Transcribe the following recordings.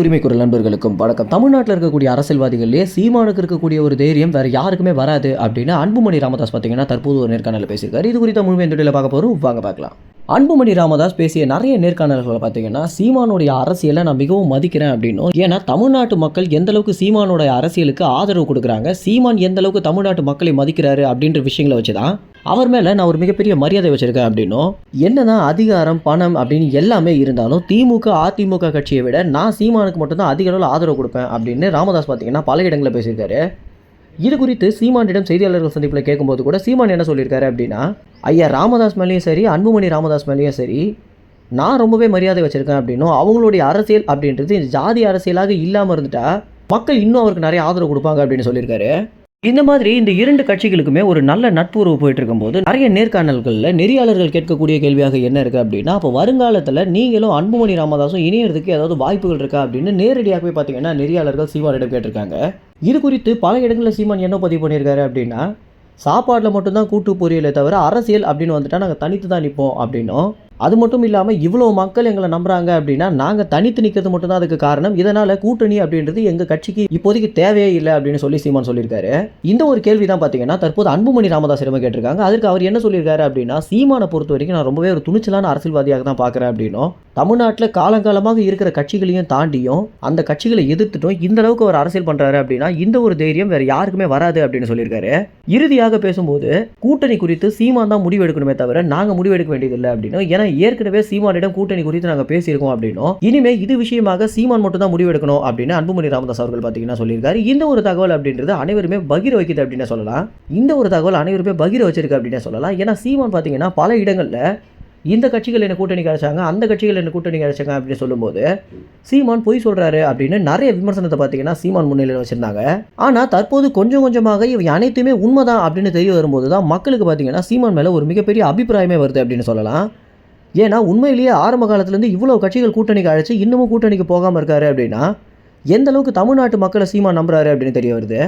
உரிமை குரல் நண்பர்களுக்கும் வணக்கம். தமிழ்நாட்டில் இருக்கக்கூடிய அரசியல்வாதிகளிலே சீமானுக்கு இருக்கக்கூடிய ஒரு தைரியம் வேற யாருக்குமே வராது அப்படின்னு அன்புமணி ராமதாஸ் பார்த்தீங்கன்னா தற்போது ஒரு நேர்காணலில் பேசியிருக்காரு. இது குறித்த முழுமையான தொழில பார்க்க போகிறோம் வாங்க பார்க்கலாம். அன்புமணி ராமதாஸ் பேசிய நிறைய நேர்காணல்களை பார்த்தீங்கன்னா சீமானுடைய அரசியலை நான் மிகவும் மதிக்கிறேன் அப்படின்னும். ஏன்னா தமிழ்நாட்டு மக்கள் எந்த அளவுக்கு சீமானுடைய அரசியலுக்கு ஆதரவு கொடுக்குறாங்க சீமான் எந்த அளவுக்கு தமிழ்நாட்டு மக்களை மதிக்கிறாரு அப்படின்ற விஷயங்களை வச்சு தான் அவர் மேலே நான் ஒரு மிகப்பெரிய மரியாதை வச்சுருக்கேன் அப்படின்னும் என்னதான் அதிகாரம் பணம் அப்படின்னு எல்லாமே இருந்தாலும் திமுக அதிமுக கட்சியை விட நான் சீமானுக்கு மட்டும்தான் அதிக அளவில் ஆதரவு கொடுப்பேன் அப்படின்னு ராமதாஸ் பார்த்தீங்கன்னா பல இடங்களில் பேசியிருக்காரு. இது குறித்து சீமானிடம் செய்தியாளர்கள் சந்திப்பில் கேட்கும்போது கூட சீமான் என்ன சொல்லியிருக்காரு அப்படின்னா ஐயா ராமதாஸ் மேலேயும் சரி அன்புமணி ராமதாஸ் மேலேயும் சரி நான் ரொம்பவே மரியாதை வச்சுருக்கேன் அப்படின்னும் அவங்களுடைய அரசியல் அப்படின்றது இந்த ஜாதி அரசியலாக இல்லாமல் இருந்துட்டா மக்கள் இன்னும் அவருக்கு நிறைய ஆதரவு கொடுப்பாங்க அப்படின்னு சொல்லியிருக்காரு. இந்த மாதிரி இந்த இரண்டு கட்சிகளுக்குமே ஒரு நல்ல நட்புறவு போயிட்டு இருக்கும்போது நிறைய நேர்காணல்களில் நெறியாளர்கள் கேட்கக்கூடிய கேள்வியாக என்ன இருக்குது அப்படின்னா அப்போ வருங்காலத்தில் நீங்களும் அன்புமணி ராமதாஸும் இணையறதுக்கு ஏதாவது வாய்ப்புகள் இருக்கா அப்படின்னு நேரடியாகவே பார்த்தீங்கன்னா நெறியாளர்கள் சீமானிடம் கேட்டிருக்காங்க. இது குறித்து பல இடங்களில் சீமான் என்ன பதிவு பண்ணியிருக்காரு அப்படின்னா சாப்பாட்டில் மட்டும்தான் கூட்டு பொரியலே தவிர அரசியல் அப்படின்னு வந்துட்டால் நாங்கள் தனித்து தான் நிற்போம் அப்படின்னும். அது மட்டும் இல்லாமல் இவ்வளோ மக்கள் எங்களை நம்புகிறாங்க அப்படின்னா நாங்கள் தனித்து நிற்கிறது மட்டும்தான் அதுக்கு காரணம். இதனால் கூட்டணி அப்படின்றது எங்கள் கட்சிக்கு இப்போதைக்கு தேவையே இல்லை அப்படின்னு சொல்லி சீமான் சொல்லியிருக்காரு. இந்த ஒரு கேள்வி தான் பார்த்தீங்கன்னா தற்போது அன்புமணி ராமதாஸ் ராமதாஸிடமே கேட்டிருக்காங்க. அதற்கு அவர் என்ன சொல்லியிருக்காரு அப்படின்னா சீமானை பொறுத்த வரைக்கும் நான் ரொம்பவே ஒரு துணிச்சலான அரசியல்வாதியாக தான் பார்க்குறேன் அப்படின்னும். தமிழ்நாட்டில் காலங்காலமாக இருக்கிற கட்சிகளையும் தாண்டியும் அந்த கட்சிகளை எதிர்த்துட்டும் இந்த அளவுக்கு அவர் அரசியல் பண்ணுறாரு அப்படின்னா இந்த ஒரு தைரியம் வேறு யாருக்குமே வராது அப்படின்னு சொல்லியிருக்காரு. இறுதியாக பேசும்போது கூட்டணி குறித்து சீமான் தான் முடிவெடுக்கணுமே தவிர நாங்கள் முடிவெடுக்க வேண்டியதில்லை அப்படின்னும். ஏன்னா ஏற்கனவே சீமானிடம் கூட்டணி குறித்து நாங்கள் பேசியிருக்கோம் அப்படின்னும். இனிமே இது விஷயமாக சீமான் மட்டும் தான் முடிவெடுக்கணும் அப்படின்னு அன்புமணி ராமதாஸ் அவர்கள் பார்த்தீங்கன்னா சொல்லியிருக்காரு. இந்த ஒரு தகவல் அப்படின்றது அனைவருமே பகிர வைக்குது அப்படின்னு சொல்லலாம். இந்த ஒரு தகவல் அனைவருமே பகிர வச்சிருக்கு அப்படின்னு சொல்லலாம். ஏன்னா சீமான் பார்த்தீங்கன்னா பல இடங்களில் இந்த கட்சிகள் என்ன கூட்டணி கிடைச்சாங்க அந்த கட்சிகள் என்ன கூட்டணி கிடைச்சாங்க அப்படின்னு சொல்லும்போது சீமான் பொய் சொல்கிறாரு அப்படின்னு நிறைய விமர்சனத்தை பார்த்தீங்கன்னா சீமான் முன்னிலையில் வச்சிருந்தாங்க. ஆனால் தற்போது கொஞ்சம் கொஞ்சமாக இவை அனைத்துமே உண்மைதான் அப்படின்னு தெரிய வரும்போது தான் மக்களுக்கு பார்த்தீங்கன்னா சீமான் மேலே ஒரு மிகப்பெரிய அபிப்பிராயமே வருது அப்படின்னு சொல்லலாம். ஏன்னா உண்மையிலேயே ஆரம்ப காலத்துலேருந்து இவ்வளோ கட்சிகள் கூட்டணிக்கு அழைச்சி இன்னமும் கூட்டணிக்கு போகாமல் இருக்காரு அப்படின்னா எந்த அளவுக்கு தமிழ்நாட்டு மக்களை சீமா நம்புறாரு அப்படின்னு தெரிய வருது?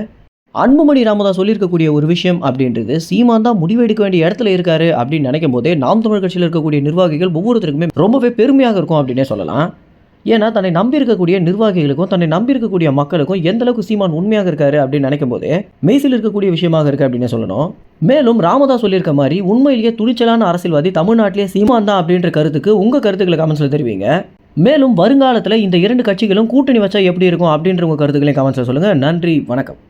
அன்புமணி ராமதாஸ் சொல்லியிருக்கக்கூடிய ஒரு விஷயம் அப்படின்றது சீமான் தான் முடிவெடுக்க வேண்டிய இடத்துல இருக்காரு அப்படின்னு நினைக்கும் போதே நாம் தமிழ் கட்சியில் இருக்கக்கூடிய நிர்வாகிகள் ஒவ்வொருத்தருக்குமே ரொம்பவே பெருமையாக இருக்கும் அப்படின்னே சொல்லலாம். ஏன்னா தன்னை நம்பியிருக்கக்கூடிய நிர்வாகிகளுக்கும் தன்னை நம்பியிருக்கக்கூடிய மக்களுக்கும் எந்த அளவுக்கு சீமான் உண்மையாக இருக்காரு அப்படின்னு நினைக்கும் போது மெய்சில் இருக்கக்கூடிய விஷயமாக இருக்கு அப்படின்னு சொல்லணும். மேலும் ராமதாஸ் சொல்லியிருக்க மாதிரி உண்மையிலேயே துணிச்சலான அரசியல்வாதி தமிழ்நாட்டிலேயே சீமான் தான் அப்படின்ற கருத்துக்கு உங்கள் கருத்துக்களை கமெண்ட்ஸில் தெரிவிங்க. மேலும் வருங்காலத்தில் இந்த இரண்டு கட்சிகளும் கூட்டணி வச்சா எப்படி இருக்கும் அப்படின்ற உங்கள் கருத்துக்களையும் கமெண்ட்ஸில் சொல்லுங்கள் நன்றி வணக்கம்.